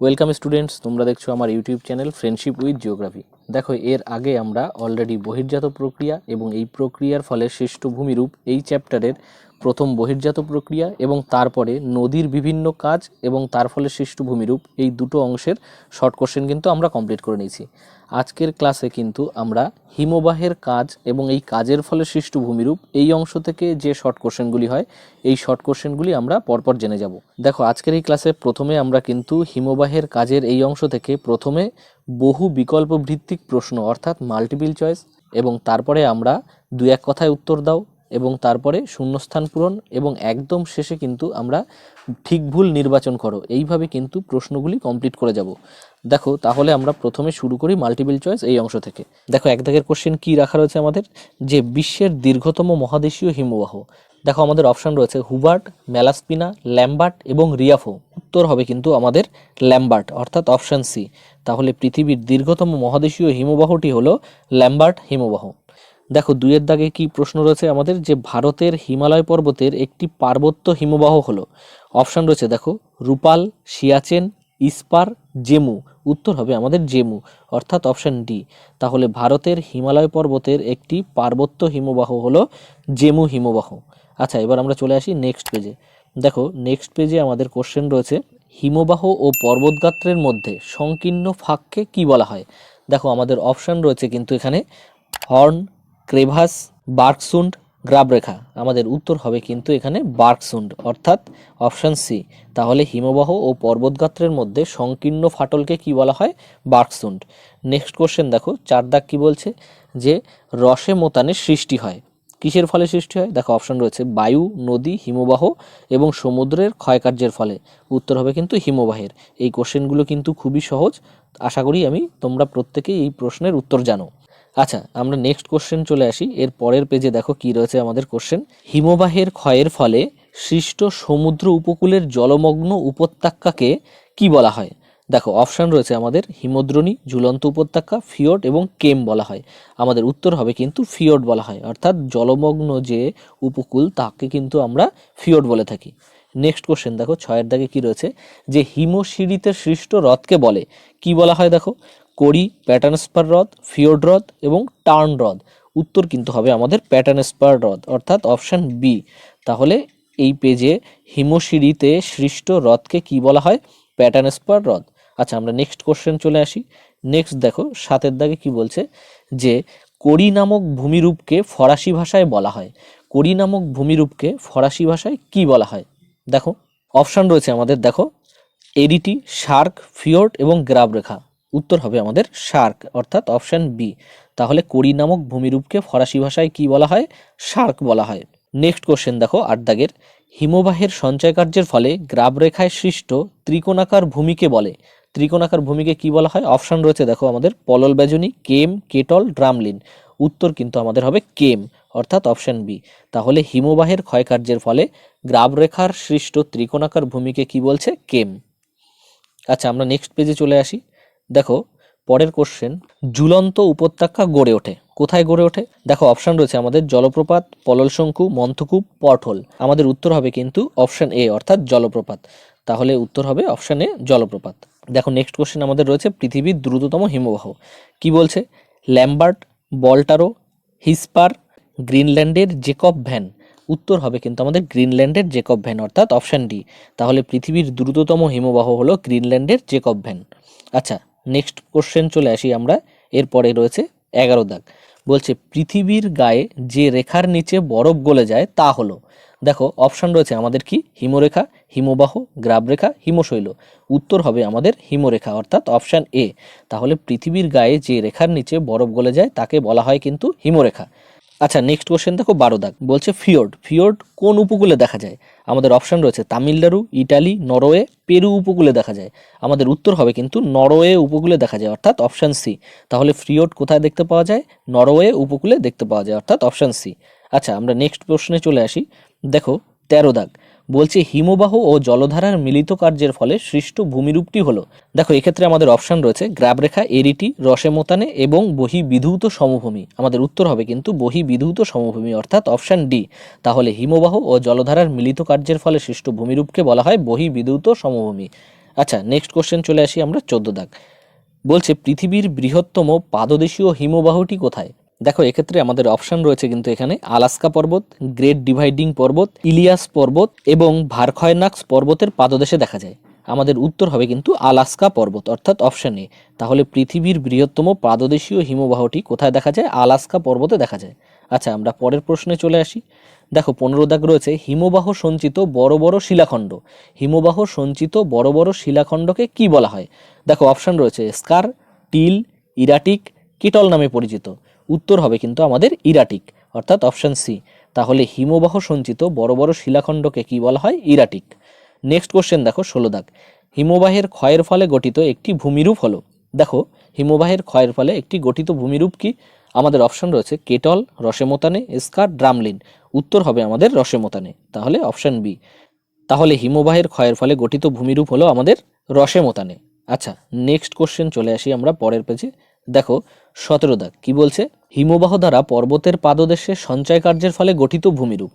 Welcome students তোমরা দেখছ আমার YouTube channel friendship with geography দেখো, এর আগে আমরা অলরেডি বহির্জাত প্রক্রিয়া এবং এই প্রক্রিয়ার ফলে সৃষ্ট ভূমিরূপ এই চ্যাপ্টারের প্রথম বহির্জাত প্রক্রিয়া এবং তারপরে নদীর বিভিন্ন কাজ এবং তার ফলে সৃষ্ট ভূমিরূপ এই দুটো অংশের শর্ট কোশ্চেন কিন্তু আমরা কমপ্লিট করে নিয়েছি। আজকের ক্লাসে কিন্তু আমরা হিমবাহের কাজ এবং এই কাজের ফলে সৃষ্ট ভূমিরূপ এই অংশ থেকে যে শর্ট কোশ্চেনগুলি হয়, এই শর্ট কোশ্চেনগুলি আমরা পরপর জেনে যাব। দেখো, আজকের এই ক্লাসে প্রথমে আমরা কিন্তু হিমবাহের কাজের এই অংশ থেকে প্রথমে বহু বিকল্প ভিত্তিক প্রশ্ন, অর্থাৎ মাল্টিপল চয়েস এবং তারপরে আমরা দু এক কথায় উত্তর দাও। এবং তারপরে শূন্যস্থান পূরণ এবং একদম শেষে কিন্তু আমরা ঠিক ভুল নির্বাচন করো। এইভাবে কিন্তু প্রশ্নগুলি কমপ্লিট করে যাব। দেখো, তাহলে আমরা প্রথমে শুরু করি মাল্টিপল চয়েস এই অংশ থেকে। দেখো, এক দাগের কোশ্চেন কী রাখা রয়েছে আমাদের? যে বিশ্বের দীর্ঘতম মহাদেশীয় হিমবাহ। দেখো, আমাদের অপশন রয়েছে হুবার্ট ম্যালাস্পিনা ল্যাম্বার্ট এবং রিয়াফো। উত্তর হবে কিন্তু আমাদের ল্যাম্বার্ট, অর্থাৎ অপশান সি তাহলে পৃথিবীর দীর্ঘতম মহাদেশীয় হিমবাহটি হলো ল্যাম্বার্ট হিমবাহ। দেখো, দুইয়ের দাগে কি প্রশ্ন রয়েছে আমাদের? যে ভারতের হিমালয় পর্বতের একটি পার্বত্য হিমবাহ হলো। অপশান রয়েছে দেখো, রূপাল, সিয়াচেন, ইস্পার, জেমু। উত্তর হবে আমাদের জেমু, অর্থাৎ অপশান ডি। তাহলে ভারতের হিমালয় পর্বতের একটি পার্বত্য হিমবাহ হলো জেমু হিমবাহ। আচ্ছা এবার আমরা চলে আসি নেক্সট পেজে। দেখো, নেক্সট পেজে আমাদের কোশ্চেন রয়েছে, হিমবাহ ও পর্বতগাত্রের মধ্যে সংকীর্ণ ফাঁককে কি বলা হয়? দেখো, আমাদের অপশান রয়েছে কিন্তু এখানে হর্ন ক্রেভাস, বার্কসুন্ড, গ্রাবরেখা। আমাদের উত্তর হবে কিন্তু এখানে বার্কসুন্ড, অর্থাৎ অপশান সি। তাহলে হিমবাহ ও পর্বতগাত্রের মধ্যে সংকীর্ণ ফাটলকে কি বলা হয়? বার্কসুন্ড। নেক্সট কোশ্চেন দেখো চার দাগ কি বলছে? যে রসে মোতানের সৃষ্টি হয়। কিসের ফলে সৃষ্টি হয়? দেখো, অপশন রয়েছে বায়ু, নদী, হিমবাহ এবং সমুদ্রের ক্ষয়কার্যের ফলে। উত্তর হবে কিন্তু হিমবাহের। এই কোশ্চেনগুলো কিন্তু খুবই সহজ। আশা করি আমি তোমরা প্রত্যেকেই এই প্রশ্নের উত্তর জানো। আচ্ছা আমরা নেক্সট কোশ্চেন চলে আসি। এর পরের পেজে দেখো কি রয়েছে আমাদের কোশ্চেন হিমবাহের ক্ষয়ের ফলে সৃষ্ট সমুদ্র উপকূলের জলমগ্ন উপত্যকাকে কি বলা হয়? দেখো অপশান রয়েছে আমাদের হিমদ্রণী, ঝুলন্ত উপত্যকা ফিওর্ড এবং কেম বলা হয়। আমাদের উত্তর হবে কিন্তু ফিওর্ড বলা হয়। অর্থাৎ জলমগ্ন যে উপকূল, তাকে কিন্তু আমরা ফিওর্ড বলে থাকি। নেক্সট কোশ্চেন দেখো, ছয়ের দাগে কি রয়েছে? যে হিমশিরিতে সৃষ্ট হ্রদকে বলে, কি বলা হয় দেখো? কড়ি প্যাটার্ন স্পার হ্রদ ফিওর্ড হ্রদ এবং টার্ন হ্রদ উত্তর কিন্তু হবে আমাদের প্যাটার্ন স্পার হ্রদ অর্থাৎ অপশান বি তাহলে এই পেজে হিমশিরিতে সৃষ্ট হ্রদকে কি বলা হয়? প্যাটার্ন স্পার হ্রদ আচ্ছা আমরা নেক্সট কোশ্চেন চলে আসি। নেক্সট দেখো, সাতের দাগে কি বলছে? যে কড়ি নামক ভূমিরূপকে ফরাসি ভাষায় বলা হয়। কড়ি নামক ভূমিরূপকে ফরাসি ভাষায় কি বলা হয়? দেখো অপশান রয়েছে আমাদের, দেখো। এডিটি শার্ক ফিওর্ড এবং গ্রাব রেখা। উত্তর হবে আমাদের শার্ক, অর্থাৎ অপশন বি তাহলে কড়ি নামক ভূমিরূপকে ফরাসি ভাষায় কি বলা হয়? শার্ক বলা হয়। নেক্সট কোশ্চেন দেখো আট দাগের হিমবাহের সঞ্চয় কার্যের ফলে গ্রাব রেখায় সৃষ্ট ত্রিকোণাকার ভূমিকে বলে। ত্রিকোণাকার ভূমিকে কি বলা হয়? অপশন রয়েছে দেখো আমাদের পলল বেজনী কেম, কেটল, ড্রামলিন। উত্তর কিন্তু আমাদের হবে কেম, অর্থাৎ অপশন বি তাহলে হিমবাহের ক্ষয়কার্যের ফলে গ্রাব রেখার সৃষ্ট ত্রিকোণাকার ভূমিকে কি বলছে? কেম। আচ্ছা আমরা নেক্সট পেজে চলে আসি। দেখো, পরের কোশ্চেন ঝুলন্ত উপত্যকা গড়ে ওঠে। কোথায় গড়ে ওঠে? দেখো অপশন রয়েছে আমাদের জলপ্রপাত, পললশঙ্কু, মন্থকূপ পটহোল আমাদের উত্তর হবে কিন্তু অপশন এ অর্থাৎ জলপ্রপাত। তাহলে উত্তর হবে অপশন এ জলপ্রপাত। দেখো নেক্সট কোশ্চেন আমাদের রয়েছে পৃথিবীর দ্রুততম হিমবাহ। কি বলছে? ল্যাম্বার্ট, বল্টারো, হিসপার, গ্রিনল্যান্ডের জেকব ভ্যান। উত্তর হবে কিন্তু আমাদের গ্রিনল্যান্ডের জেকব ভ্যান, অর্থাৎ অপশন ডি তাহলে পৃথিবীর দ্রুততম হিমবাহ হলো গ্রিনল্যান্ডের জেকব ভ্যান। আচ্ছা নেক্সট কোশ্চেন চলে আসি আমরা। এরপরে রয়েছে এগারো দাগ। বলছে, পৃথিবীর গায়ে যে রেখার নিচে বরফ গলে যায় তা হলো। দেখো অপশন রয়েছে আমাদের কি? হিমরেখা, হিমবাহ, গ্রাবরেখা, হিমশৈল। উত্তর হবে আমাদের হিমরেখা, অর্থাৎ অপশন এ তাহলে পৃথিবীর গায়ে যে রেখার নিচে বরফ গলে যায় তাকে বলা হয় কিন্তু হিমরেখা। আচ্ছা নেক্সট কোশ্চেন দেখো, বারো দাগ। বলছে ফিওর্ড ফিওর্ড কোন উপকূলে দেখা যায়? আমাদের অপশান রয়েছে তামিলনাড়ু, ইটালি, নরওয়ে, পেরু উপকূলে দেখা যায়। আমাদের উত্তর হবে কিন্তু নরওয়ে উপকূলে দেখা যায়, অর্থাৎ অপশান সি তাহলে ফ্রিওড কোথায় দেখতে পাওয়া যায়? নরওয়ে উপকূলে দেখতে পাওয়া যায়, অর্থাৎ অপশান সি আচ্ছা আমরা নেক্সট প্রশ্নে চলে আসি। দেখো, তেরো দাগ। বলছে হিমবাহ ও জলধারার মিলিত কার্যের ফলে সৃষ্ট ভূমিরূপটি হলো। দেখো, এক্ষেত্রে আমাদের অপশন রয়েছে গ্রাবরেখা, এরিটি রসে মোতানে এবং বহি বিধূত সমভূমি। আমাদের উত্তর হবে কিন্তু বহি বিধূত সমভূমি, অর্থাৎ অপশান ডি তাহলে হিমবাহ ও জলধারার মিলিত কার্যের ফলে সৃষ্ট ভূমিরূপকে বলা হয় বহি বিধূত সমভূমি। আচ্ছা নেক্সট কোশ্চেন চলে আসি আমরা চোদ্দ দাগ। বলছে, পৃথিবীর বৃহত্তম পাদদেশীয় হিমবাহটি কোথায়? দেখো, এক্ষেত্রে আমাদের অপশন রয়েছে কিন্তু এখানে আলাস্কা পর্বত গ্রেট ডিভাইডিং পর্বত ইলিয়াস পর্বত এবং ভারখয়নাক্স পর্বতের পাদদেশে দেখা যায়। আমাদের উত্তর হবে কিন্তু আলাস্কা পর্বত, অর্থাৎ অপশন এ তাহলে পৃথিবীর বৃহত্তম পাদদেশীয় হিমবাহটি কোথায় দেখা যায়? আলাস্কা পর্বতে দেখা যায়। আচ্ছা আমরা পরের প্রশ্নে চলে আসি। দেখো, পনেরো দাগ রয়েছে। হিমবাহ সঞ্চিত বড় বড় শিলাখণ্ড। হিমবাহ সঞ্চিত বড় বড় শিলাখণ্ডকে কি বলা হয়? দেখো অপশন রয়েছে স্কার, টিল, ইরাটিক, কিটল নামে পরিচিত। উত্তর হবে কিন্তু আমাদের ইরাটিক, অর্থাৎ অপশন সি। তাহলে হিমবাহ সঞ্চিত বড় বড় শিলাখণ্ডকে কি বলা হয়? ইরাটিক। নেক্সট কোশ্চেন দেখো, ষোলো দাগ। হিমবাহের ক্ষয়ের ফলে গঠিত একটি ভূমিরূপ হলো। দেখো, হিমবাহের ক্ষয়ের ফলে একটি গঠিত ভূমিরূপ কি? আমাদের অপশন রয়েছে কেটল, রসেমোতানে, স্কার, ড্রামলিন। উত্তর হবে আমাদের রসেমোতানে। তাহলে অপশন বি। তাহলে হিমবাহের ক্ষয়ের ফলে গঠিত ভূমিরূপ হলো আমাদের রসেমোতানে। আচ্ছা নেক্সট কোশ্চেন চলে আসি আমরা পরের পেজে দেখো সতেরো দাগ। কি বলছে? হিমবাহ দ্বারা পর্বতের পাদদেশে সঞ্চয় কার্যের ফলে গঠিত ভূমিরূপ।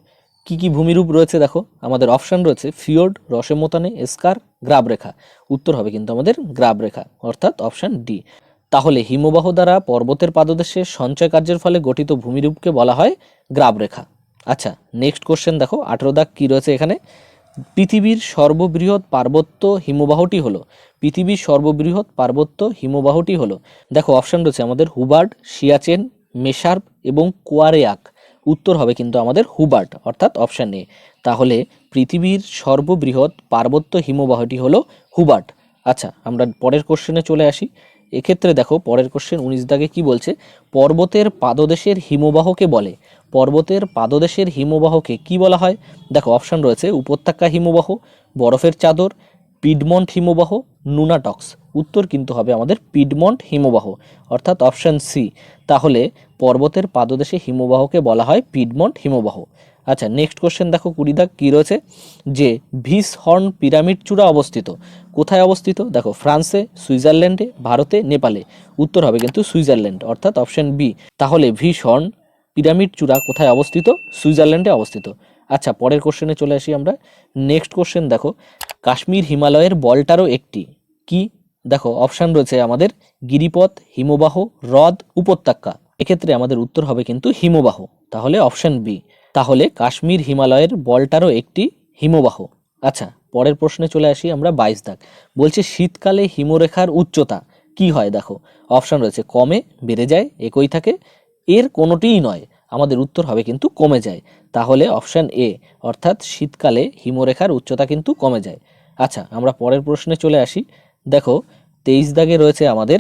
কি কি ভূমিরূপ রয়েছে দেখো? আমাদের অপশন রয়েছে ফিওর্ড রসেমোতানে, এসকার গ্রাব রেখা উত্তর হবে কিন্তু আমাদের গ্রাব রেখা অর্থাৎ অপশন ডি। তাহলে হিমবাহ দ্বারা পর্বতের পাদদেশে সঞ্চয় কার্যের ফলে গঠিত ভূমিরূপকে বলা হয় গ্রাব রেখা আচ্ছা নেক্সট কোশ্চেন দেখো, আঠেরো দাগ কি রয়েছে এখানে? পৃথিবীর সর্ববৃহৎ পার্বত্য হিমবাহটি হলো, পৃথিবীর সর্ববৃহৎ পার্বত্য হিমবাহটি হলো। দেখো অপশন রয়েছে আমাদের হুবার্ড সিয়াচেন মেশার্প এবং কোয়ারেয়াক। উত্তর হবে কিন্তু আমাদের হুবার্ট, অর্থাৎ অপশন এ তাহলে পৃথিবীর সর্ববৃহৎ পার্বত্য হিমবাহটি হলো হুবার্ট। আচ্ছা আমরা পরের কোশ্চেনে চলে আসি। এক্ষেত্রে দেখো পরের কোশ্চেন উনিশ দাগে কি বলছে? পর্বতের পাদদেশের হিমবাহকে বলে। পর্বতের পাদদেশের হিমবাহকে কি বলা হয়? দেখো অপশান রয়েছে উপত্যকা হিমবাহ, বরফের চাদর, পিডমন্ট হিমবাহ, নুনাটক্স। উত্তর কিন্তু হবে আমাদের পিডমন্ট হিমবাহ, অর্থাৎ অপশান সি তাহলে পর্বতের পাদদেশে হিমবাহকে বলা হয় পিডমন্ট হিমবাহ। আচ্ছা নেক্সট কোশ্চেন দেখো কুড়ি দাগ কী রয়েছে? যে ভিস হর্ন পিরামিড চূড়া অবস্থিত। কোথায় অবস্থিত? দেখো, ফ্রান্সে, সুইজারল্যান্ডে, ভারতে, নেপালে। উত্তর হবে কিন্তু সুইজারল্যান্ড, অর্থাৎ অপশন বি তাহলে ভিস হর্ন পিরামিড চূড়া কোথায় অবস্থিত? সুইজারল্যান্ডে অবস্থিত। আচ্ছা পরের কোশ্চেনে চলে আসি আমরা। নেক্সট কোশ্চেন দেখো, কাশ্মীর হিমালয়ের বলটারও একটি। কি? দেখো অপশান রয়েছে আমাদের গিরিপথ, হিমবাহ, হ্রদ, উপত্যকা। এক্ষেত্রে আমাদের উত্তর হবে কিন্তু হিমবাহ। তাহলে অপশান বি তাহলে কাশ্মীর হিমালয়ের বলটারও একটি হিমবাহ। আচ্ছা পরের প্রশ্নে চলে আসি আমরা বাইশ দাগ। বলছে শীতকালে হিমরেখার উচ্চতা কি হয় দেখো? অপশান রয়েছে কমে, বেড়ে যায়, একই থাকে। এর কোনোটিই নয়, আমাদের উত্তর হবে কিন্তু কমে যায়। তাহলে অপশান এ, অর্থাৎ শীতকালে হিমরেখার উচ্চতা কিন্তু কমে যায়। আচ্ছা আমরা পরের প্রশ্নে চলে আসি। দেখো, তেইশ দাগে রয়েছে আমাদের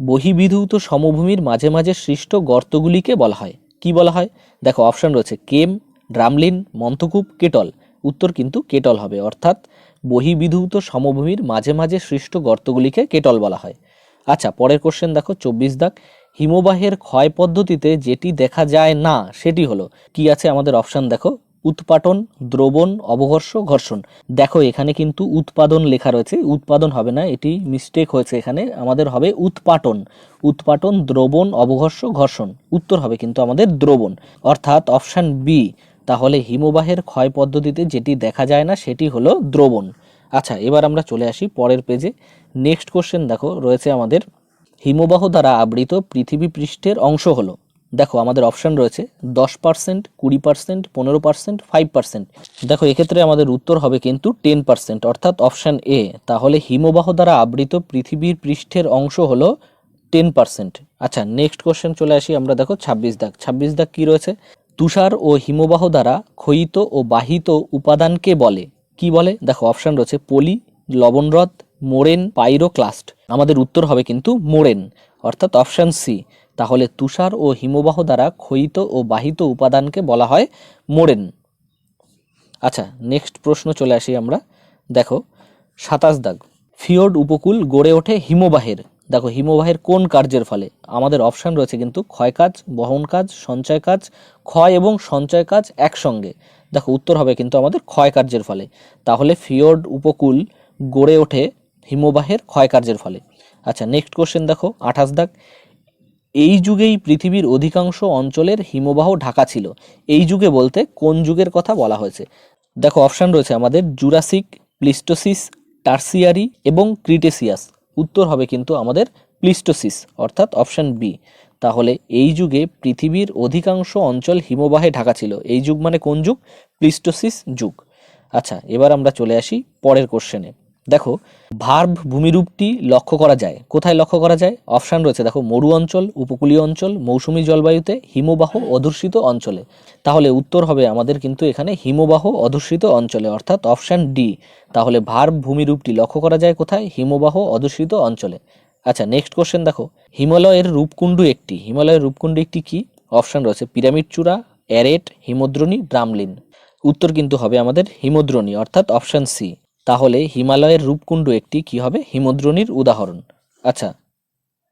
বহিবিধূত সমভূমির মাঝে মাঝে সৃষ্ট গর্তগুলিকে বলা হয়। কি বলা হয়? দেখো অপশান রয়েছে কেম, ড্রামলিন, মন্থকূপ, কেটল। উত্তর কিন্তু কেটল হবে। অর্থাৎ বহিবিধূত সমভূমির মাঝে মাঝে সৃষ্ট গর্তগুলিকে কেটল বলা হয়। আচ্ছা পরের কোশ্চেন দেখো, চব্বিশ দাগ। হিমবাহের ক্ষয় পদ্ধতিতে যেটি দেখা যায় না, সেটি হলো, কি আছে আমাদের অপশান দেখো? উৎপাটন, দ্রবণ অবঘর্ষ ঘর্ষণ। দেখো, এখানে কিন্তু উৎপাদন লেখা রয়েছে। উৎপাদন হবে না, এটি মিস্টেক হয়েছে এখানে। আমাদের হবে উৎপাটন। উৎপাটন, দ্রবণ অবঘর্ষ ঘর্ষণ। উত্তর হবে কিন্তু আমাদের দ্রবণ। অর্থাৎ অপশান বি তাহলে হিমবাহের ক্ষয় পদ্ধতিতে যেটি দেখা যায় না, সেটি হলো দ্রবণ। আচ্ছা এবার আমরা চলে আসি পরের পেজে নেক্সট কোশ্চেন দেখো, রয়েছে আমাদের। হিমবাহ দ্বারা আবৃত পৃথিবী পৃষ্ঠের অংশ হলো। দেখো, আমাদের অপশন রয়েছে দশ পার্সেন্ট কুড়ি পার্সেন্ট পনেরো পার্সেন্ট ফাইভ পার্সেন্ট দেখো, এক্ষেত্রে আমাদের উত্তর হবে কিন্তু টেন পার্সেন্ট অর্থাৎ অপশান এ তাহলে হিমবাহ দ্বারা আবৃত পৃথিবীর পৃষ্ঠের অংশ হলো টেন পার্সেন্ট আচ্ছা নেক্সট কোশ্চেন চলে আসি আমরা, দেখো, ছাব্বিশ দাগ। ছাব্বিশ দাগ কি রয়েছে? তুষার ও হিমবাহ দ্বারা ক্ষয়িত ও বাহিত উপাদানকে বলে। কি বলে? দেখো অপশান রয়েছে পলি লবণরদ মোরেন, পাইরোক্লাস্ট। আমাদের উত্তর হবে কিন্তু মোরেন, অর্থাৎ অপশান সি তাহলে তুষার ও হিমবাহ দ্বারা ক্ষয়িত ও বাহিত উপাদানকে বলা হয় মোরেন। আচ্ছা নেক্সট প্রশ্ন চলে আসি আমরা। দেখো, সাতাশ দাগ। ফিওর্ড উপকূল গড়ে ওঠে হিমবাহের। দেখো, হিমবাহের কোন কার্যের ফলে? আমাদের অপশান রয়েছে কিন্তু ক্ষয় কাজ, বহন কাজ, সঞ্চয় কাজ, ক্ষয় এবং সঞ্চয় কাজ একসঙ্গে। দেখো, উত্তর হবে কিন্তু আমাদের ক্ষয় কার্যের ফলে। তাহলে ফিওর্ড উপকূল গড়ে ওঠে হিমবাহের ক্ষয় কার্যের ফলে। আচ্ছা নেক্সট কোশ্চেন দেখো, আঠাশ দাগ। এই যুগেই পৃথিবীর অধিকাংশ অঞ্চলের হিমবাহ ঢাকা ছিল। এই যুগে বলতে কোন যুগের কথা বলা হয়েছে? দেখো, অপশান রয়েছে আমাদের জুরাসিক, প্লিস্টোসিস, টার্সিয়ারি এবং ক্রিটেসিয়াস। উত্তর হবে কিন্তু আমাদের প্লিস্টোসিস, অর্থাৎ অপশান বি। তাহলে এই যুগে পৃথিবীর অধিকাংশ অঞ্চল হিমবাহে ঢাকা ছিল। এই যুগ মানে কোন যুগ? প্লিস্টোসিস যুগ। আচ্ছা এবার আমরা চলে আসি পরের কোশ্চেনে দেখো ভার্ব ভূমিরূপটি লক্ষ্য করা যায়। কোথায় লক্ষ্য করা যায়? অপশান রয়েছে, দেখো, মরু অঞ্চল, উপকূলীয় অঞ্চল, মৌসুমি জলবায়ুতে হিমবাহ অধূষিত অঞ্চলে। তাহলে উত্তর হবে আমাদের কিন্তু এখানে হিমবাহ অধূষিত অঞ্চলে, অর্থাৎ অপশান ডি তাহলে ভার্ব ভূমিরূপটি লক্ষ্য করা যায় কোথায়? হিমবাহ অধূষিত অঞ্চলে। আচ্ছা নেক্সট কোশ্চেন দেখো, হিমালয়ের রূপকুণ্ডু একটি। হিমালয়ের রূপকুণ্ডু একটি কি? অপশান রয়েছে পিরামিড চূড়া অ্যারেট হিমদ্রণী ড্রামলিন উত্তর কিন্তু হবে আমাদের হিমদ্রণী, অর্থাৎ অপশান সি তাহলে হিমালয়ের রূপকুণ্ড একটি কি হবে? হিমদ্রোণীর উদাহরণ। আচ্ছা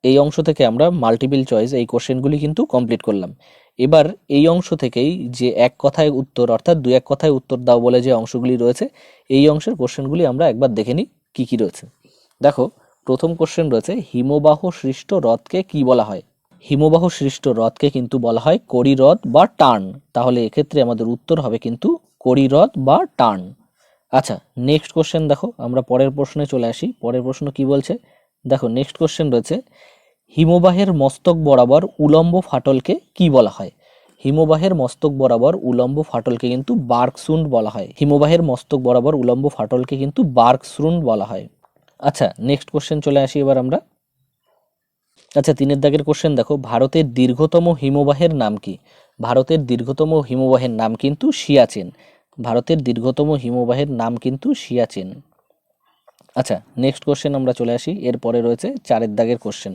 এই অংশ থেকে আমরা মাল্টিপল চয়েস এই কোশ্চেনগুলি কিন্তু কমপ্লিট করলাম। এবার এই অংশ থেকেই যে এক কথায় উত্তর, অর্থাৎ দু এক কথায় উত্তর দাও বলে যে অংশগুলি রয়েছে, এই অংশের কোশ্চেনগুলি আমরা একবার দেখে নিই কী কী রয়েছে। দেখো, প্রথম কোশ্চেন রয়েছে, হিমবাহ সৃষ্ট হ্রদকে কি বলা হয়? হিমবাহ সৃষ্ট হ্রদকে কিন্তু বলা হয় কড়ি হ্রদ বা টার্ন। তাহলে এক্ষেত্রে আমাদের উত্তর হবে কিন্তু কড়ি হ্রদ বা টার্ন। আচ্ছা নেক্সট কোশ্চেন দেখো, আমরা পরের প্রশ্নে চলে আসি। পরের প্রশ্ন কি বলছে? দেখো নেক্সট কোশ্চেন রয়েছে, হিমবাহের মস্তক বরাবর উলম্ব ফাটলকে কি বলা হয়? হিমবাহের মস্তক বরাবর উলম্ব ফাটলকে কিন্তু বার্কসুন্ড বলা হয়। হিমবাহের মস্তক বরাবর উলম্ব ফাটলকে কিন্তু বার্কসুন্ড বলা হয়। আচ্ছা নেক্সট কোশ্চেন চলে আসি এবার আমরা। আচ্ছা তিনের দাগের কোশ্চেন দেখো, ভারতের দীর্ঘতম হিমবাহের নাম কি? ভারতের দীর্ঘতম হিমবাহের নাম কিন্তু সিয়াচেন। ভারতের দীর্ঘতম হিমবাহের নাম কিন্তু সিয়াচেন। আচ্ছা নেক্সট কোশ্চেন আমরা চলে আসি। এরপরে রয়েছে চারের দাগের কোশ্চেন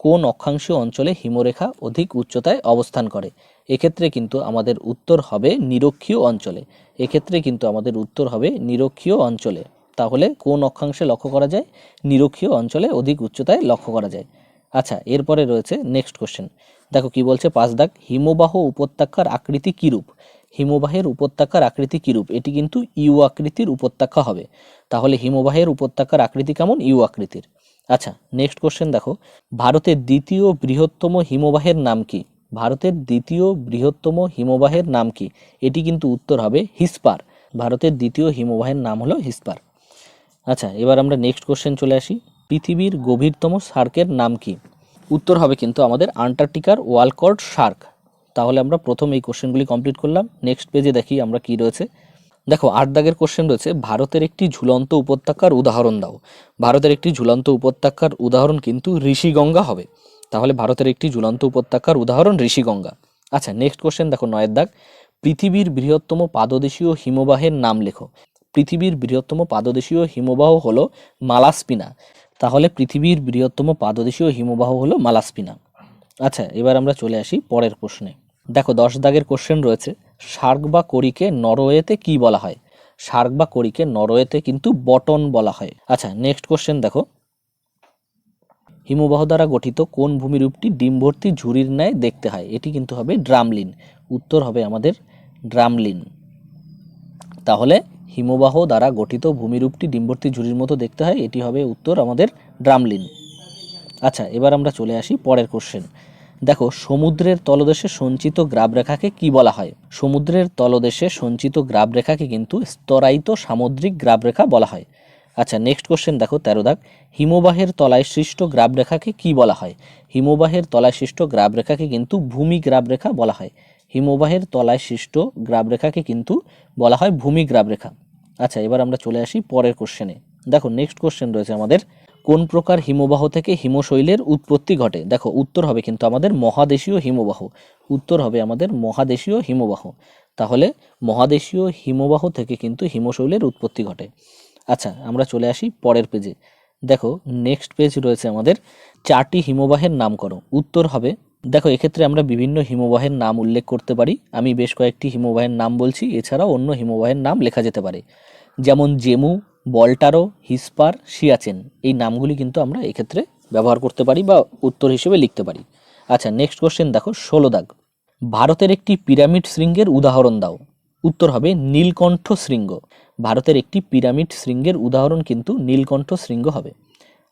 কোন অক্ষাংশীয় অঞ্চলে হিমরেখা অধিক উচ্চতায় অবস্থান করে? এক্ষেত্রে কিন্তু আমাদের উত্তর হবে নিরক্ষীয় অঞ্চলে। এক্ষেত্রে কিন্তু আমাদের উত্তর হবে নিরক্ষীয় অঞ্চলে। তাহলে কোন অক্ষাংশে লক্ষ্য করা যায়? নিরক্ষীয় অঞ্চলে অধিক উচ্চতায় লক্ষ্য করা যায়। আচ্ছা এরপরে রয়েছে নেক্সট কোশ্চেন দেখো কি বলছে পাঁচ দাগ। হিমবাহ উপত্যকার আকৃতি কিরূপ? হিমবাহের উপত্যকার আকৃতি কিরূপ? এটি কিন্তু ইউ আকৃতির উপত্যকা হবে। তাহলে হিমবাহের উপত্যকার আকৃতি কেমন? ইউ আকৃতির। আচ্ছা নেক্সট কোশ্চেন দেখো। ভারতের দ্বিতীয় বৃহত্তম হিমবাহের নাম কি? ভারতের দ্বিতীয় বৃহত্তম হিমবাহের নাম কি? এটি কিন্তু উত্তর হবে হিসপার। ভারতের দ্বিতীয় হিমবাহের নাম হলো হিসপার। আচ্ছা এবার আমরা নেক্সট কোশ্চেন চলে আসি। পৃথিবীর গভীরতম শার্কের নাম কি? উত্তর হবে কিন্তু আমাদের আন্টার্কটিকার ওয়ালকর্ড শার্ক তাহলে আমরা প্রথম এই কোশ্চেনগুলি কমপ্লিট করলাম। নেক্সট পেজে দেখি আমরা কি রয়েছে। দেখো, আট দাগের কোশ্চেন রয়েছে, ভারতের একটি ঝুলন্ত উপত্যকার উদাহরণ দাও। ভারতের একটি ঝুলন্ত উপত্যকার উদাহরণ কিন্তু ঋষিগঙ্গা হবে। তাহলে ভারতের একটি ঝুলন্ত উপত্যকার উদাহরণ ঋষিগঙ্গা। আচ্ছা নেক্সট কোশ্চেন দেখো নয়ের দাগ। পৃথিবীর বৃহত্তম পাদদেশীয় হিমবাহের নাম লেখো। পৃথিবীর বৃহত্তম পাদদেশীয় হিমবাহ হলো মালাসপিনা। তাহলে পৃথিবীর বৃহত্তম পাদদেশীয় হিমবাহ হলো মালাসপিনা। আচ্ছা এবার আমরা চলে আসি পরের প্রশ্নে। দেখো, দশ দাগের কোশ্চেন রয়েছে। শার্ক বা কড়িকে নরওয়েতে কি বলা হয়? শার্ক বা কড়িকে নরওয়েতে কিন্তু বটন বলা হয়। আচ্ছা নেক্সট কোশ্চেন দেখো। হিমবাহ দ্বারা গঠিত কোন ভূমিরূপটি ডিম ভর্তি ঝুড়ির ন্যায় দেখতে হয়? এটি কিন্তু হবে ড্রামলিন। উত্তর হবে আমাদের ড্রামলিন। তাহলে হিমবাহ দ্বারা গঠিত ভূমিরূপটি ডিম্বর্তী ঝুড়ির মতো দেখতে হয়, এটি হবে উত্তর আমাদের ড্রামলিন। আচ্ছা এবার আমরা চলে আসি পরের কোশ্চেন দেখো, সমুদ্রের তলদেশে সঞ্চিত গ্রাবরেখাকে কি বলা হয়? সমুদ্রের তলদেশে সঞ্চিত গ্রাবরেখাকে কিন্তু স্তরায়িত সামুদ্রিক গ্রাবরেখা বলা হয়। আচ্ছা নেক্সট কোশ্চেন দেখো, তেরো দাগ। হিমবাহের তলায় সৃষ্ট গ্রাবরেখাকে কি বলা হয়? হিমবাহের তলায় সৃষ্ট গ্রাবরেখাকে কিন্তু ভূমি গ্রাবরেখা বলা হয়। হিমবাহের তলায় সৃষ্ট গ্রাবরেখাকে কিন্তু বলা হয় ভূমি গ্রাবরেখা। আচ্ছা এবার আমরা চলে আসি পরের কোশ্চেনে দেখো নেক্সট কোশ্চেন রয়েছে আমাদের। কোন প্রকার হিমবাহ থেকে হিমশৈলের উৎপত্তি ঘটে? দেখো, উত্তর হবে কিন্তু আমাদের মহাদেশীয় হিমবাহ। উত্তর হবে আমাদের মহাদেশীয় হিমবাহ। তাহলে মহাদেশীয় হিমবাহ থেকে কিন্তু হিমশৈলের উৎপত্তি ঘটে। আচ্ছা আমরা চলে আসি পরের পেজে দেখো নেক্সট পেজ রয়েছে আমাদের চারটি হিমবাহের নাম করো উত্তর হবে, দেখো, এক্ষেত্রে আমরা বিভিন্ন হিমবাহের নাম উল্লেখ করতে পারি। আমি বেশ কয়েকটি হিমবাহের নাম বলছি, এছাড়াও অন্য হিমবাহের নাম লেখা যেতে পারে। যেমন জেমু বল্টারো, হিসপার, সিয়াচেন এই নামগুলি কিন্তু আমরা এক্ষেত্রে ব্যবহার করতে পারি বা উত্তর হিসেবে লিখতে পারি। আচ্ছা নেক্সট কোশ্চেন দেখো, ষোলো দাগ। ভারতের একটি পিরামিড শৃঙ্গের উদাহরণ দাও। উত্তর হবে নীলকণ্ঠ শৃঙ্গ। ভারতের একটি পিরামিড শৃঙ্গের উদাহরণ কিন্তু নীলকণ্ঠ শৃঙ্গ হবে।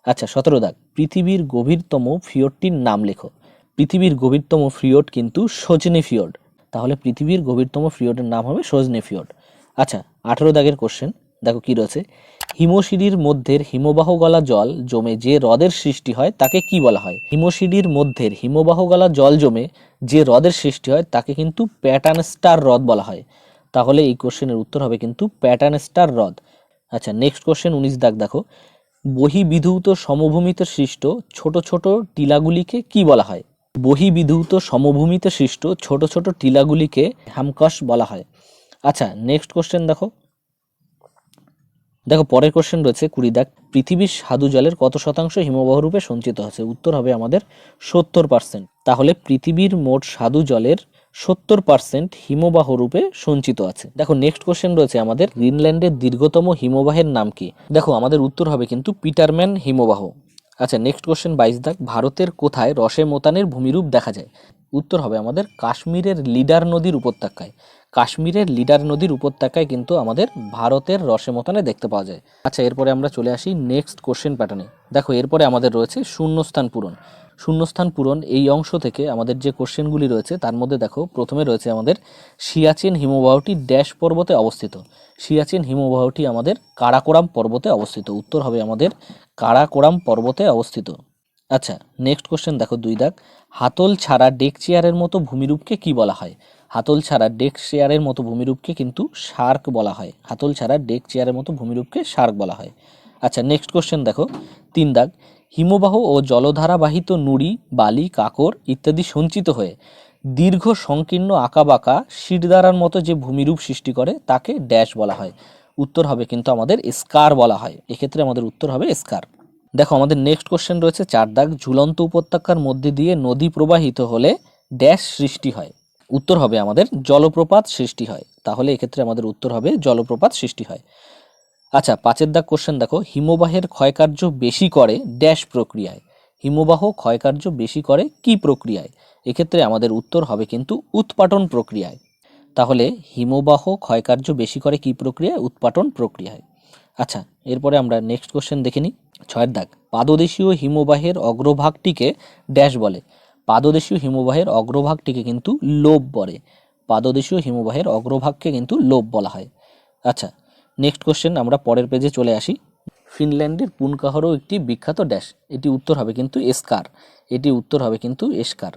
আচ্ছা সতেরো দাগ। পৃথিবীর গভীরতম ফিওরটির নাম লেখো। পৃথিবীর গভীরতম ফিওর্ড কিন্তু সজনে ফিওর্ড তাহলে পৃথিবীর গভীরতম ফিওর্ডের নাম হবে সজনে ফিওর্ড আচ্ছা আঠেরো দাগের কোশ্চেন দেখো কি রয়েছে? হিমশিরির মধ্যের হিমবাহ গলা জল জমে যে হ্রদের সৃষ্টি হয়, তাকে কি বলা হয়? হিমশিরির মধ্যের হিমবাহ গলা জল জমে যে হ্রদের সৃষ্টি হয়, তাকে কিন্তু প্যাটার্ন স্টার হ্রদ বলা হয়। তাহলে এই কোশ্চেনের উত্তর হবে কিন্তু প্যাটার্ন স্টার হ্রদ। আচ্ছা নেক্সট কোশ্চেন উনিশ দাগ দেখো। বহিবিধূত সমভূমিতে সৃষ্ট ছোট ছোট টিলাগুলিকে কি বলা হয়? বহিবিধূত সমভূমিতে সৃষ্ট ছোট ছোট টিলাগুলিকে হ্যামকস বলা হয়। আচ্ছা নেক্সট কোশ্চেন দেখো। দেখো, পরের কোশ্চেন রয়েছে, কুড়ি দাগ। পৃথিবীর সাধু জলের কত শতাংশ হিমবাহ রূপে সঞ্চিত আছে? উত্তর হবে আমাদের সত্তর পার্সেন্ট তাহলে পৃথিবীর মোট সাধু জলের সত্তর পার্সেন্ট হিমবাহ রূপে সঞ্চিত আছে। দেখো নেক্সট কোশ্চেন রয়েছে আমাদের, গ্রিনল্যান্ডের দীর্ঘতম হিমবাহের নাম কি? দেখো, আমাদের উত্তর হবে কিন্তু পিটারম্যান হিমবাহ। আচ্ছা নেক্সট কোশ্চেন বাইশ দাগ। ভারতের কোথায় রসে মোতানের ভূমিরূপ দেখা যায়? উত্তর হবে আমাদের কাশ্মীরের লিডার নদীর উপত্যকায়। কাশ্মীরের লিডার নদীর উপত্যকায় কিন্তু আমাদের ভারতের রসে মোতানে দেখতে পাওয়া যায়। আচ্ছা এরপরে আমরা চলে আসি নেক্সট কোশ্চেন প্যাটার্নে দেখো, এরপরে আমাদের রয়েছে শূন্যস্থান পূরণ। শূন্যস্থান পূরণ এই অংশ থেকে আমাদের যে কোশ্চেনগুলি রয়েছে, তার মধ্যে দেখো, প্রথমে রয়েছে আমাদের সিয়াচেন হিমবাহটি ড্যাশ পর্বতে অবস্থিত। সিয়াচেন হিমবাহটি আমাদের কারাকোরাম পর্বতে অবস্থিত। উত্তর হবে আমাদের কারাকোরাম পর্বতে অবস্থিত। আচ্ছা নেক্সট কোশ্চেন দেখো দুই দাগ। হাতল ছাড়া ডেক চেয়ারের মতো ভূমিরূপকে কি বলা হয়? হাতল ছাড়া ডেক চেয়ারের মতো ভূমিরূপকে কিন্তু শার্ক বলা হয়। হাতল ছাড়া ডেক চেয়ারের মতো ভূমিরূপকে শার্ক বলা হয়। আচ্ছা নেক্সট কোশ্চেন দেখো তিন দাগ। হিমবাহ ও জলধারাবাহিত নুড়ি, বালি, কাকর ইত্যাদি সঞ্চিত হয়ে দীর্ঘ সংকীর্ণ আঁকাবাঁকা শিরদারার মতো যে ভূমিরূপ সৃষ্টি করে, তাকে ড্যাশ বলা হয়। উত্তর হবে কিন্তু আমাদের স্কার বলা হয়। এক্ষেত্রে আমাদের উত্তর হবে স্কার দেখো, আমাদের নেক্সট কোশ্চেন রয়েছে, চার দাগ ঝুলন্ত উপত্যকার মধ্যে দিয়ে নদী প্রবাহিত হলে ড্যাশ সৃষ্টি হয়। উত্তর হবে আমাদের জলপ্রপাত সৃষ্টি হয়। তাহলে এক্ষেত্রে আমাদের উত্তর হবে জলপ্রপাত সৃষ্টি হয়। আচ্ছা পাঁচের দাগ কোশ্চেন দেখো, হিমবাহের ক্ষয়কার্য বেশি করে ড্যাশ প্রক্রিয়ায়। হিমবাহ ক্ষয়কার্য বেশি করে কি প্রক্রিয়ায়? এক্ষেত্রে আমাদের উত্তর হবে কিন্তু উৎপাটন প্রক্রিয়ায়। তাহলে হিমবাহ ক্ষয়কার্য বেশি করে কি প্রক্রিয়ায়? উৎপাটন প্রক্রিয়ায়। আচ্ছা এরপরে আমরা নেক্সট কোশ্চেন দেখে নিই। ছয়ের দাগ। পাদদেশীয় হিমবাহের অগ্রভাগটিকে ড্যাশ বলে। পাদদেশীয় হিমবাহের অগ্রভাগটিকে কিন্তু লোব বলে। পাদদেশীয় হিমবাহের অগ্রভাগকে কিন্তু লোভ বলা হয়। আচ্ছা নেক্সট কোশ্চেন আমরা পরের পেজে চলে আসি। ফিনল্যান্ডের পুনকাহরও একটি বিখ্যাত ড্যাশ এটি উত্তর হবে কিন্তু এস্কার। এটি উত্তর হবে কিন্তু এস্কার।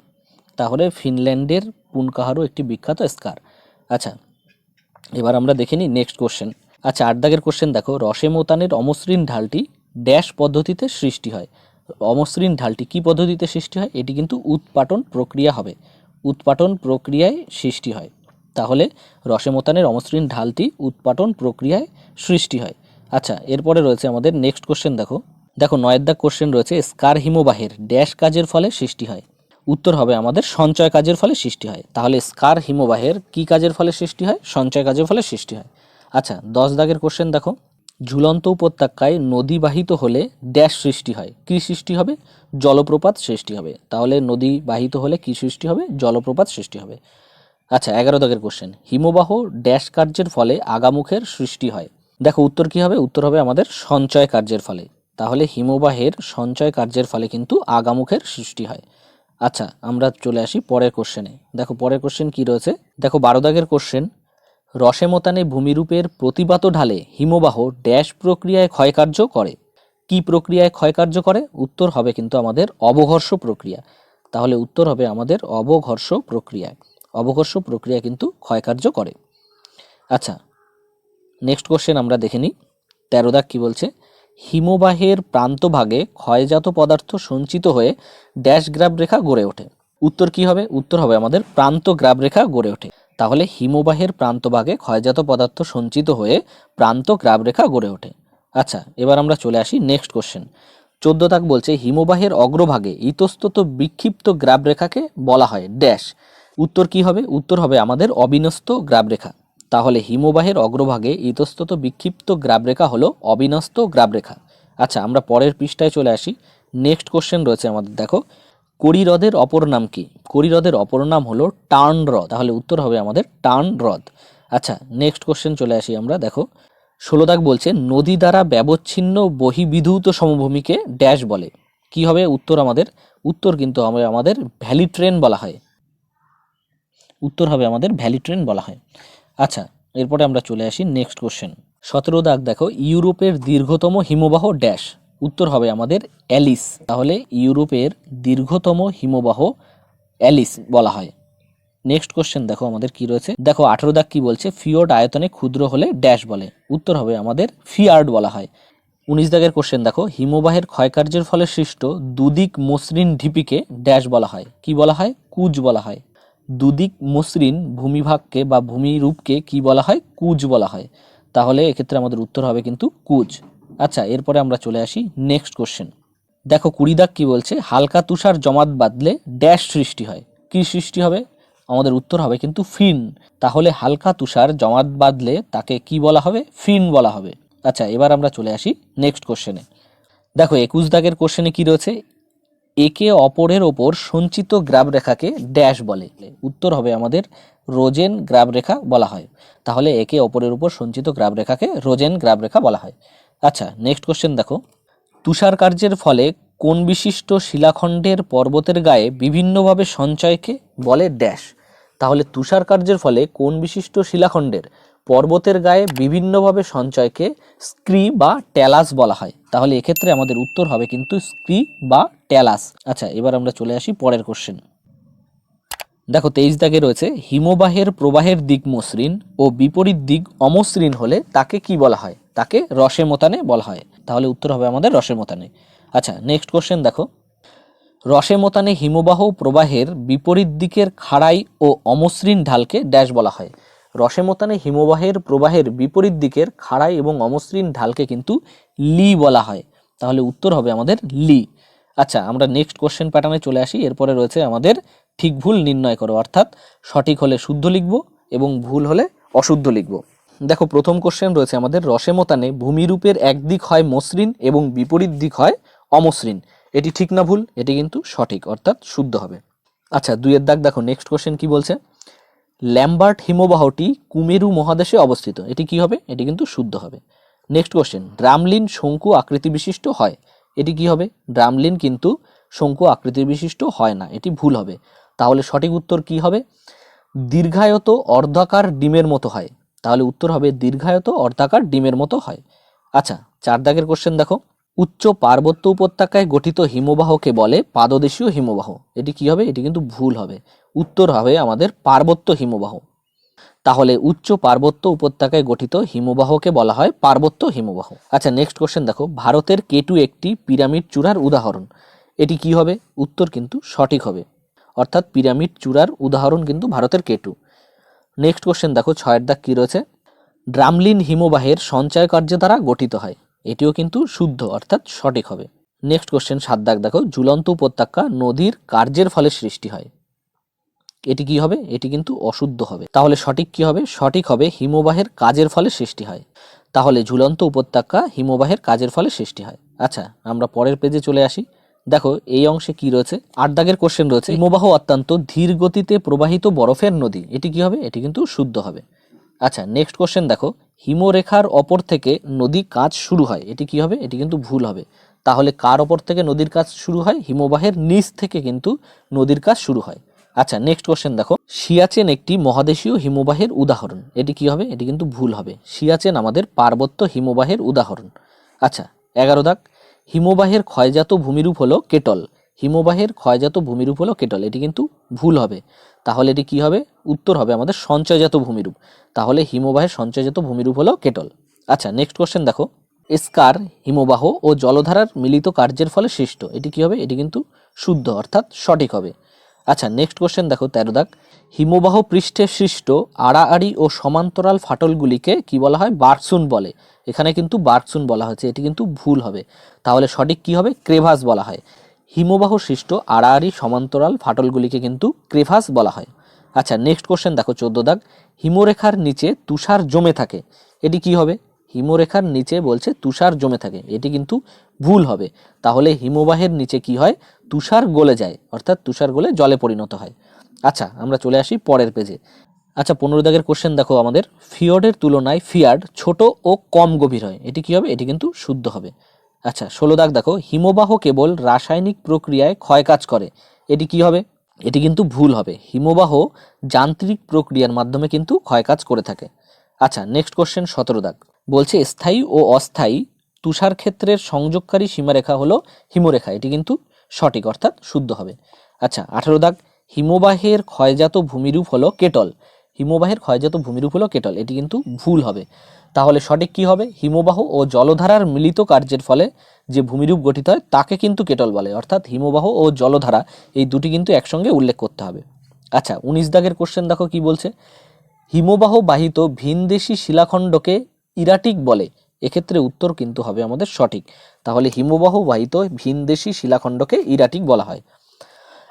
তাহলে ফিনল্যান্ডের পুনকাহারও একটি বিখ্যাত স্কার আচ্ছা এবার আমরা দেখে নিই নেক্সট কোশ্চেন আচ্ছা আট দাগের কোশ্চেন দেখো। রসে মোতানের অমসৃণ ঢালটি ড্যাশ পদ্ধতিতে সৃষ্টি হয়। অমসৃণ ঢালটি কি পদ্ধতিতে সৃষ্টি হয়? এটি কিন্তু উৎপাটন প্রক্রিয়া হবে। উৎপাটন প্রক্রিয়ায় সৃষ্টি হয়। তাহলে রসে মোতানের অমসৃণ ঢালটি উৎপাটন প্রক্রিয়ায় সৃষ্টি হয়। আচ্ছা এরপরে রয়েছে আমাদের নেক্সট কোশ্চেন দেখো। দেখো, নয়ের দাগ কোশ্চেন রয়েছে, স্কার হিমবাহের ড্যাশ কাজের ফলে সৃষ্টি হয়। উত্তর হবে, আমাদের সঞ্চয় কাজের ফলে সৃষ্টি হয়। তাহলে স্কার হিমবাহের কি কাজের ফলে সৃষ্টি হয়? সঞ্চয় কাজের ফলে সৃষ্টি হয়। আচ্ছা দশ দাগের কোশ্চেন দেখো। ঝুলন্ত উপত্যকায় নদী বাহিত হলে ড্যাশ সৃষ্টি হয়। কি সৃষ্টি হবে? জলপ্রপাত সৃষ্টি হবে। তাহলে নদী বাহিত হলে কি সৃষ্টি হবে? জলপ্রপাত সৃষ্টি হবে। আচ্ছা এগারো দাগের কোশ্চেন হিমবাহ ড্যাশ কার্যের ফলে আগামুখের সৃষ্টি হয়। দেখো, উত্তর কি হবে? উত্তর হবে আমাদের সঞ্চয় কার্যের ফলে। তাহলে হিমবাহের সঞ্চয় কার্যের ফলে কিন্তু আগামুখের সৃষ্টি হয়। আচ্ছা আমরা চলে আসি পরের কোশ্চেনে দেখো, পরের কোশ্চেন কি রয়েছে? দেখো, বারো দাগের কোশ্চেন রসেমতানে ভূমিরূপের প্রতিবাত ঢালে হিমবাহ ড্যাশ প্রক্রিয়ায় ক্ষয়কার্য করে। কি প্রক্রিয়ায় ক্ষয়কার্য করে? উত্তর হবে কিন্তু আমাদের অবঘর্ষ প্রক্রিয়া। তাহলে উত্তর হবে আমাদের অবঘর্ষ প্রক্রিয়ায় অবঘর্ষ প্রক্রিয়া কিন্তু ক্ষয়কার্য করে। আচ্ছা নেক্সট কোশ্চেন আমরা দেখে নিই। তেরো দাগ কী বলছে? হিমবাহের প্রান্তভাগে ক্ষয়জাত পদার্থ সঞ্চিত হয়ে ড্যাশ গ্রাব রেখা গড়ে ওঠে। উত্তর কি হবে? উত্তর হবে আমাদের প্রান্ত গ্রাব রেখা গড়ে ওঠে। তাহলে হিমবাহের প্রান্তভাগে ক্ষয়জাত পদার্থ সঞ্চিত হয়ে প্রান্ত গ্রাব রেখা গড়ে ওঠে। আচ্ছা এবার আমরা চলে আসি নেক্সট কোশ্চেন। চোদ্দ তাক বলছে, হিমবাহের অগ্রভাগে ইতস্তত বিক্ষিপ্ত গ্রাব রেখাকে বলা হয় ড্যাশ। উত্তর কি হবে? উত্তর হবে আমাদের অবিনস্ত গ্রাব রেখা তাহলে হিমবাহের অগ্রভাগে ইতস্তত বিক্ষিপ্ত গ্রাবরেখা হলো অবিনস্ত গ্রাবরেখা। আচ্ছা আমরা পরের পৃষ্ঠায় চলে আসি। নেক্সট কোশ্চেন রয়েছে আমাদের, দেখো। কড়ি হ্রদের অপর নাম কি? কড়ি হ্রদের অপর নাম হলো টার্ন হ্রদ তাহলে উত্তর হবে আমাদের টার্ন হ্রদ আচ্ছা নেক্সট কোশ্চেন চলে আসি আমরা, দেখো। ষোলো দাগ বলছে, নদী দ্বারা ব্যবচ্ছিন্ন বহিবিধূত সমভূমিকে ড্যাশ বলে। কি হবে উত্তর আমাদের? উত্তর কিন্তু হবে আমাদের ভ্যালি ট্রেন বলা হয়। উত্তর হবে আমাদের ভ্যালি ট্রেন বলা হয়। আচ্ছা এরপরে আমরা চলে আসি নেক্সট কোশ্চেন সতেরো দাগ দেখো, ইউরোপের দীর্ঘতম হিমবাহ ড্যাশ উত্তর হবে আমাদের অ্যালিস। তাহলে ইউরোপের দীর্ঘতম হিমবাহ অ্যালিস বলা হয়। নেক্সট কোশ্চেন দেখো আমাদের কি রয়েছে। দেখো আঠেরো দাগ কি বলছে? ফিওর্ড আয়তনে ক্ষুদ্র হলে ড্যাশ বলে। উত্তর হবে আমাদের ফিয়ার্ড বলা হয়। উনিশ দাগের কোশ্চেন দেখো। হিমবাহের ক্ষয়কার্যের ফলে সৃষ্ট দুদিক মসৃণ ঢিপিকে ড্যাশ বলা হয়। কি বলা হয়? কুজ বলা হয়। দুদিক মসৃণ ভূমিভাগকে বা ভূমিরূপকে কি বলা হয়? কুজ বলা হয়। তাহলে এক্ষেত্রে আমাদের উত্তর হবে কিন্তু কুজ। আচ্ছা এরপরে আমরা চলে আসি নেক্সট কোশ্চেন দেখো কুড়ি দাগ কি বলছে? হালকা তুষার জমাত বাদলে ড্যাশ সৃষ্টি হয়। কি সৃষ্টি হবে? আমাদের উত্তর হবে কিন্তু ফিন। তাহলে হালকা তুষার জমাত বাদলে তাকে কি বলা হবে? ফিন বলা হবে। আচ্ছা এবার আমরা চলে আসি নেক্সট কোশ্চেনে দেখো, একুশ দাগের কোশ্চেনে কি রয়েছে? একে অপরের ওপর সঞ্চিত গ্রাব রেখাকে ড্যাশ বলে। উত্তর হবে আমাদের রোজেন গ্রাব রেখা বলা হয়। তাহলে একে অপরের উপর সঞ্চিত গ্রাব রেখাকে রোজেন গ্রাব রেখা বলা হয়। আচ্ছা নেক্সট কোশ্চেন দেখো। তুষার কার্যের ফলে কোন বিশিষ্ট শিলাখণ্ডের পর্বতের গায়ে বিভিন্নভাবে সঞ্চয়কে বলে ড্যাশ? তাহলে তুষার কার্যের ফলে কোন বিশিষ্ট শিলাখণ্ডের পর্বতের গায়ে বিভিন্নভাবে সঞ্চয়কে স্ক্রি বা ট্যালাস বলা হয়। তাহলে এক্ষেত্রে আমাদের উত্তর হবে কিন্তু স্ক্রি বা ট্যালাস। আচ্ছা এবার আমরা চলে আসি পরের কোশ্চেন দেখো, তেইশ দাগে রয়েছে, হিমবাহের প্রবাহের দিক মসৃণ ও বিপরীত দিক অমসৃণ হলে তাকে কি বলা হয়? তাকে রসে মোতানে বলা হয়। তাহলে উত্তর হবে আমাদের রসে মোতানে আচ্ছা নেক্সট কোশ্চেন দেখো। রসে মোতানে হিমবাহ প্রবাহের বিপরীত দিকের খাড়াই ও অমসৃণ ঢালকে ড্যাশ বলা হয়। রসে মোতানে হিমবাহের প্রবাহের বিপরীত দিকের খাড়াই এবং অমসৃণ ঢালকে কিন্তু লি বলা হয়। তাহলে উত্তর হবে আমাদের লি। আচ্ছা আমরা নেক্সট কোশ্চেন প্যাটার্নে চলে আসি। এরপরে রয়েছে আমাদের ঠিক ভুল নির্ণয় করো, অর্থাৎ সঠিক হলে শুদ্ধ লিখব এবং ভুল হলে অশুদ্ধ লিখব। দেখো, প্রথম কোশ্চেন রয়েছে আমাদের, রসেমতানে ভূমিরূপের একদিক হয় মসৃণ এবং বিপরীত দিক হয় অমসৃণ। এটি ঠিক না ভুল, এটি কিন্তু সঠিক, অর্থাৎ শুদ্ধ হবে। আচ্ছা দুইয়ের দাগ দেখো নেক্সট কোশ্চেন কি বলছে? ল্যাম্বার্ট হিমবাহটি কুমেরু মহাদেশে অবস্থিত। এটি কি হবে? এটি কিন্তু শুদ্ধ হবে। নেক্সট কোশ্চেন ড্রামলিন শঙ্কু আকৃতি বিশিষ্ট হয়? এটি কি হবে? ড্রামলিন কিন্তু শঙ্কু আকৃতি বিশিষ্ট হয় না। এটি ভুল হবে। তাহলে সঠিক উত্তর কি হবে? দীর্ঘায়ত অর্ধাকার ডিমের মতো হয়। তাহলে উত্তর হবে দীর্ঘায়ত অর্ধাকার ডিমের মতো হয়। আচ্ছা চার দাগের কোশ্চেন দেখো। উচ্চ পার্বত্য উপত্যকায় গঠিত হিমবাহকে বলে পাদদেশীয় হিমবাহ। এটি কি হবে? এটি কিন্তু ভুল হবে। উত্তর হবে আমাদের পার্বত্য হিমবাহ। তাহলে উচ্চ পার্বত্য উপত্যকায় গঠিত হিমবাহকে বলা হয় পার্বত্য হিমবাহ। আচ্ছা নেক্সট কোশ্চেন দেখো। ভারতের কেটু একটি পিরামিড চূড়ার উদাহরণ। এটি কি হবে? উত্তর কিন্তু সঠিক হবে। অর্থাৎ পিরামিড চূড়ার উদাহরণ কিন্তু ভারতের কেটু। নেক্সট কোশ্চেন দেখো, ছয়ের দাগ কী রয়েছে? ড্রামলিন হিমবাহের সঞ্চয় কার্য দ্বারা গঠিত হয়। এটিও কিন্তু শুদ্ধ, অর্থাৎ সঠিক হবে। নেক্সট কোশ্চেন সাত দাগ দেখো। ঝুলন্ত উপত্যকা নদীর কার্যের ফলে সৃষ্টি হয়। এটি কি হবে? এটি কিন্তু অশুদ্ধ হবে। তাহলে সঠিক কি হবে? সঠিক হবে হিমবাহের কাজের ফলে সৃষ্টি হয়। তাহলে ঝুলন্ত উপত্যকা হিমবাহের কাজের ফলে সৃষ্টি হয়। আচ্ছা আমরা পরের পেজে চলে আসি। দেখো, এই অংশে কি রয়েছে? আট দাগের কোশ্চেন রয়েছে। হিমবাহ অত্যন্ত ধীর গতিতে প্রবাহিত বরফের নদী। এটি কি হবে? এটি কিন্তু শুদ্ধ হবে। আচ্ছা নেক্সট কোশ্চেন দেখো। হিমরেখার অপর থেকে নদী কাজ শুরু হয়। এটি কি হবে? এটি কিন্তু ভুল হবে। তাহলে কার ওপর থেকে নদীর কাজ শুরু হয়? হিমবাহের নিচ থেকে কিন্তু নদীর কাজ শুরু হয়। আচ্ছা নেক্সট কোশ্চেন দেখো। সিয়াচেন একটি মহাদেশীয় হিমবাহের উদাহরণ। এটি কি হবে? এটি কিন্তু ভুল হবে। সিয়াচেন আমাদের পার্বত্য হিমবাহের উদাহরণ। আচ্ছা এগারো দাগ। হিমবাহের ক্ষয়জাত ভূমিরূপ হলো কেটল। হিমবাহের ক্ষয়জাত ভূমিরূপ হলো কেটল। এটি কিন্তু ভুল হবে। তাহলে এটি কি হবে? উত্তর হবে আমাদের সঞ্চয়জাত ভূমিরূপ। তাহলে হিমবাহের সঞ্চয়জাত ভূমিরূপ হলো কেটল। আচ্ছা নেক্সট কোশ্চেন দেখো। স্কার, হিমবাহ ও জলধারার মিলিত কার্যের ফলে সৃষ্ট। এটি কি হবে? এটি কিন্তু শুদ্ধ, অর্থাৎ সঠিক হবে। আচ্ছা নেক্সট কোশ্চেন দেখো, তেরো দাগ। হিমবাহ পৃষ্ঠে সৃষ্ট আড়াআড়ি ও সমান্তরাল ফাটলগুলিকে কি বলা হয়? বার্সুন বলে। এখানে কিন্তু বার্সুন বলা হয়েছে, এটি কিন্তু ভুল হবে। তাহলে সঠিক কি হবে? ক্রেভাস বলা হয়। হিমবাহ সৃষ্ট আড়াআড়ি সমান্তরাল ফাটলগুলিকে কিন্তু ক্রেভাস বলা হয়। আচ্ছা নেক্সট কোশ্চেন দেখো, চোদ্দ দাগ। হিমরেখার নিচে তুষার জমে থাকে। এটি কি হবে? হিমরেখার নিচে বলছে তুষার জমে থাকে। এটি কিন্তু ভুল হবে। তাহলে হিমবাহের নিচে কি হয়? তুষার গলে যায়, অর্থাৎ তুষার গলে জলে পরিণত হয়। আচ্ছা আমরা চলে আসি পরের পেজে আচ্ছা পনেরো দাগের কোশ্চেন দেখো আমাদের। ফিয়র্ডের তুলনায় ফিয়ার্ড ছোট ও কম গভীর হয়। এটি কি হবে? এটি কিন্তু শুদ্ধ হবে। আচ্ছা ষোলো দাগ দেখো। হিমবাহ কেবল রাসায়নিক প্রক্রিয়ায় ক্ষয়কাজ করে। এটি কি হবে? এটি কিন্তু ভুল হবে। হিমবাহ যান্ত্রিক প্রক্রিয়ার মাধ্যমে কিন্তু ক্ষয়কাজ করে থাকে। আচ্ছা নেক্সট কোশ্চেন সতেরো দাগ। বলছে, স্থায়ী ও অস্থায়ী তুষার ক্ষেত্রের সংযোগকারী সীমারেখা হলো হিমরেখা। এটি কিন্তু সঠিক, অর্থাৎ শুদ্ধ হবে। আচ্ছা আঠারো দাগ। হিমবাহের ক্ষয়জাত ভূমিরূপ হলো কেটল। হিমবাহের ক্ষয়জাত ভূমিরূপ হলো কেটল। এটি কিন্তু ভুল হবে। তাহলে সঠিক কি হবে? হিমবাহ ও জলধারার মিলিত কার্যের ফলে যে ভূমিরূপ গঠিত হয়, তাকে কিন্তু কেটল বলে। অর্থাৎ হিমবাহ ও জলধারা এই দুটি কিন্তু একসঙ্গে উল্লেখ করতে হবে। আচ্ছা উনিশ দাগের কোশ্চেন দেখো কি বলছে? হিমবাহ বাহিত ভিনদেশি শিলাখণ্ডকে ইরাটিক বলে। এক্ষেত্রে উত্তর কিন্তু হবে আমাদের সঠিক। তাহলে হিমবাহ বাহিত ভিনদেশি শিলাখণ্ডকে ইরাটিক বলা হয়।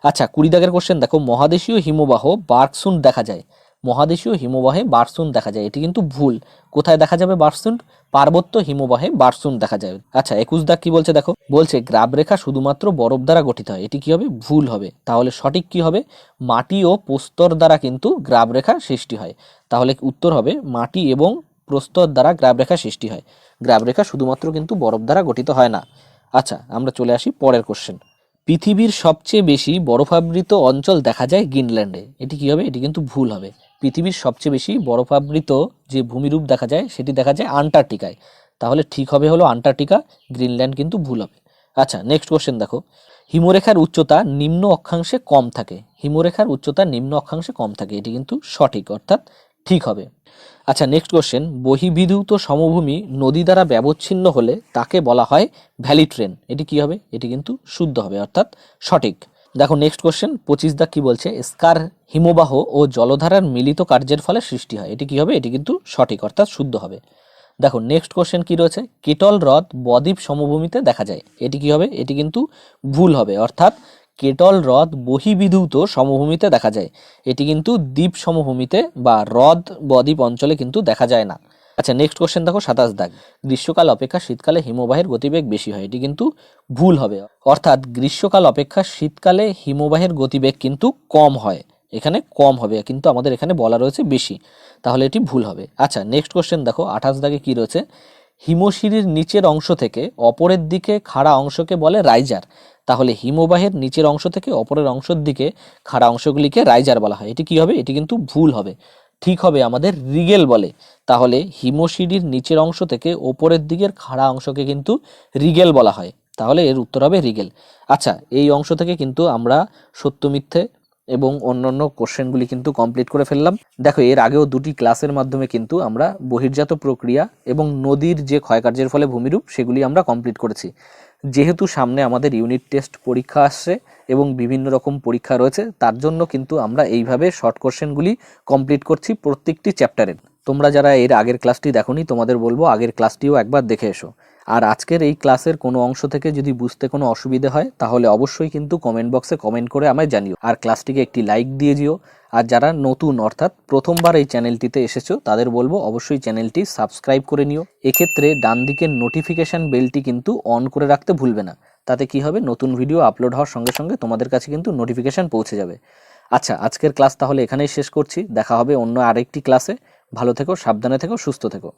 আচ্ছা কুড়ি দাগের কোশ্চেন দেখো। মহাদেশীয় হিমবাহ বার্কসুন দেখা যায়। মহাদেশীয় হিমবাহে বার্সুন দেখা যায়। এটি কিন্তু ভুল। কোথায় দেখা যাবে বার্সুন? পার্বত্য হিমবাহে বার্সুন দেখা যায় আচ্ছা একুশ দাগ কি বলছে দেখো? বলছে, গ্রাবরেখা শুধুমাত্র বরফ দ্বারা গঠিত হয়। এটি কি হবে? ভুল হবে। তাহলে সঠিক কি হবে? মাটি ও প্রস্তর দ্বারা কিন্তু গ্রাবরেখা সৃষ্টি হয়। তাহলে উত্তর হবে, মাটি এবং প্রস্তর দ্বারা গ্রাবরেখা সৃষ্টি হয়। গ্রাবরেখা শুধুমাত্র কিন্তু বরফ দ্বারা গঠিত হয় না। আচ্ছা আমরা চলে আসি পরের কোশ্চেন পৃথিবীর সবচেয়ে বেশি বরফাবৃত অঞ্চল দেখা যায় গ্রিনল্যান্ডে। এটি কি হবে? এটি কিন্তু ভুল হবে। পৃথিবীর সবচেয়ে বেশি বরফাবৃত যে ভূমিরূপ দেখা যায়, সেটি দেখা যায় আন্টার্কটিকায়। তাহলে ঠিক হবে হলো আন্টার্কটিকা, গ্রিনল্যান্ড কিন্তু ভুল হবে। আচ্ছা নেক্সট কোশ্চেন দেখো। হিমরেখার উচ্চতা নিম্ন অক্ষাংশে কম থাকে। হিমরেখার উচ্চতা নিম্ন অক্ষাংশে কম থাকে। এটি কিন্তু সঠিক, অর্থাৎ ঠিক হবে। আচ্ছা নেক্সট কোশ্চেন বহিবিধূত সমভূমি নদী দ্বারা ব্যবচ্ছিন্ন হলে তাকে বলা হয় ভ্যালি ট্রেন। এটি কি হবে? এটি কিন্তু শুদ্ধ হবে, অর্থাৎ সঠিক। দেখো নেক্সট কোশ্চেন পঁচিশ দা কি বলছে? স্কার হিমবাহ ও জলধারার মিলিত কার্যের ফলে সৃষ্টি হয়। এটি কি হবে? এটি কিন্তু সঠিক, অর্থাৎ শুদ্ধ হবে। দেখো নেক্সট কোশ্চেন কি রয়েছে? কেটল হ্রদ বদ্বীপ সমভূমিতে দেখা যায়। এটি কি হবে? এটি কিন্তু ভুল হবে, অর্থাৎ কেটল হ্রদ বহিবিধূত সমভূমিতে দেখা যায়। এটি কিন্তু দ্বীপ সমভূমিতে বা হ্রদ বদ্বীপ অঞ্চলে কিন্তু দেখা যায় না। আচ্ছা নেক্সট কোশ্চেন দেখো, সাতাশ দাগ। গ্রীষ্মকাল অপেক্ষা শীতকালে হিমবাহের গতিবেগ বেশি হয়, এটি কিন্তু ভুল হবে। অর্থাৎ গ্রীষ্মকাল অপেক্ষা শীতকালে হিমবাহের গতিবেগ কিন্তু কম হয়, এখানে কম হবে, কিন্তু আমাদের এখানে বলা রয়েছে বেশি, তাহলে এটি ভুল হবে। আচ্ছা নেক্সট কোশ্চেন দেখো, আঠাশ দাগে কি রয়েছে? হিমশিরির নিচের অংশ থেকে অপরের দিকে খাড়া অংশকে বলে রাইজার। তাহলে হিমবাহের নিচের অংশ থেকে অপরের অংশের দিকে খাড়া অংশগুলিকে রাইজার বলা হয়। এটি কি হবে? এটি কিন্তু ভুল হবে। ঠিক হবে আমাদের রিগেল বলে। তাহলে হিমশিরির নিচের অংশ থেকে ওপরের দিকের খাড়া অংশকে কিন্তু রিগেল বলা হয়। তাহলে এর উত্তর হবে রিগেল। আচ্ছা এই অংশ থেকে কিন্তু আমরা সত্য মিথ্যে এবং অন্যান্য কোশ্চেনগুলি কিন্তু কমপ্লিট করে ফেললাম। দেখো, এর আগেও দুটি ক্লাসের মাধ্যমে কিন্তু আমরা বহির্জাত প্রক্রিয়া এবং নদীর যে ক্ষয়কার্যের ফলে ভূমিরূপ, সেগুলি আমরা কমপ্লিট করেছি। যেহেতু সামনে আমাদের ইউনিট টেস্ট পরীক্ষা আসছে এবং বিভিন্ন রকম পরীক্ষা রয়েছে, তার জন্য কিন্তু আমরা এইভাবে শর্ট কোশ্চেনগুলি কমপ্লিট করছি প্রত্যেকটি চ্যাপ্টারের তোমরা যারা এর আগের ক্লাসটি দেখোনি, তোমাদের বলব আগের ক্লাসটিও একবার দেখে এসো। আর আজকের এই ক্লাসের কোনো অংশ থেকে যদি বুঝতে কোনো অসুবিধে হয়, তাহলে অবশ্যই কিন্তু কমেন্ট বক্সে কমেন্ট করে আমায় জানিও। আর ক্লাসটিকে একটি লাইক দিয়ে দিও আর যারা নতুন, অর্থাৎ প্রথমবার এই চ্যানেলটিতে এসেছ, তাদের বলব অবশ্যই চ্যানেলটি সাবস্ক্রাইব করে নিও। এক্ষেত্রে ডান দিকের নোটিফিকেশান বেলটি কিন্তু অন করে রাখতে ভুলবে না। তাতে কি হবে? নতুন ভিডিও আপলোড হওয়ার সঙ্গে সঙ্গে তোমাদের কাছে কিন্তু নোটিফিকেশান পৌঁছে যাবে। আচ্ছা আজকের ক্লাস তাহলে এখানেই শেষ করছি। দেখা হবে অন্য আরেকটি ক্লাসে ভালো থেকো, সাবধানে থেকো, সুস্থ থেকো।